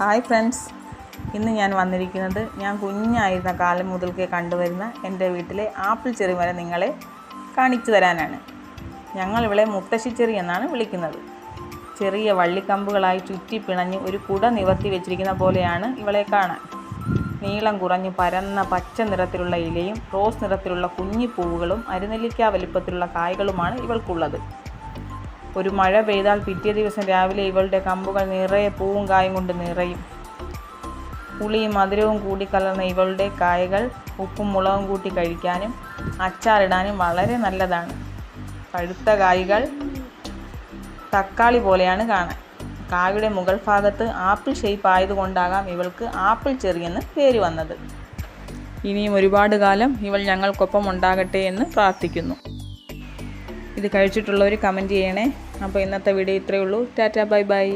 Hi friends ഇന്ന് ഞാൻ വന്നിരിക്കുന്നത് ഞാൻ കുഞ്ഞായിരുന്ന കാലം മുതൽക്കേ കണ്ടുവരുന്ന എന്റെ വീട്ടിലെ ആപ്പിൾ ചെറി മരം നിങ്ങളെ കാണിച്ചു തരാനാണ്. ഞങ്ങളിവിടെ മുത്തശ്ശിച്ചെറി എന്നാണ് വിളിക്കുന്നത്. ചെറിയ വള്ളിക്കമ്പുകളായി ചുറ്റി പിണഞ്ഞ് ഒരു കുട നിവർത്തി വെച്ചിരിക്കുന്ന പോലെയാണ് ഇവളെ കാണാൻ. നീളം കുറഞ്ഞ് പരന്ന പച്ച നിറത്തിലുള്ള ഇലയും റോസ് നിറത്തിലുള്ള കുഞ്ഞിപ്പൂവുകളും അരുനെല്ലിക്ക വലിപ്പത്തിലുള്ള കായ്കളുമാണ് ഇവൾക്കുള്ളത്. ഒരു മഴ പെയ്താൽ പിറ്റേ ദിവസം രാവിലെ ഇവളുടെ കമ്പുകൾ നിറയെ പൂവും കായും കൊണ്ട് നിറയും. പുളിയും മധുരവും കൂടി കലർന്ന ഇവളുടെ കായകൾ ഉപ്പും മുളകും കൂട്ടി കഴിക്കാനും അച്ചാറിടാനും വളരെ നല്ലതാണ്. പഴുത്ത കായ്കൾ തക്കാളി പോലെയാണ് കാണാൻ. കായുടെ മുകൾ ഭാഗത്ത് ആപ്പിൾ ഷേപ്പ് ആയതുകൊണ്ടാകാം ഇവൾക്ക് ആപ്പിൾ ചെറിയെന്ന് പേര് വന്നത്. ഇനിയും ഒരുപാട് കാലം ഇവൾ ഞങ്ങൾക്കൊപ്പം ഉണ്ടാകട്ടെ എന്ന് പ്രാർത്ഥിക്കുന്നു. ഇത് കഴിച്ചിട്ടുള്ളവർ കമന്റ് ചെയ്യണേ. അപ്പോൾ ഇന്നത്തെ വീഡിയോ ഇത്രയേ ഉള്ളൂ. Tata bye bye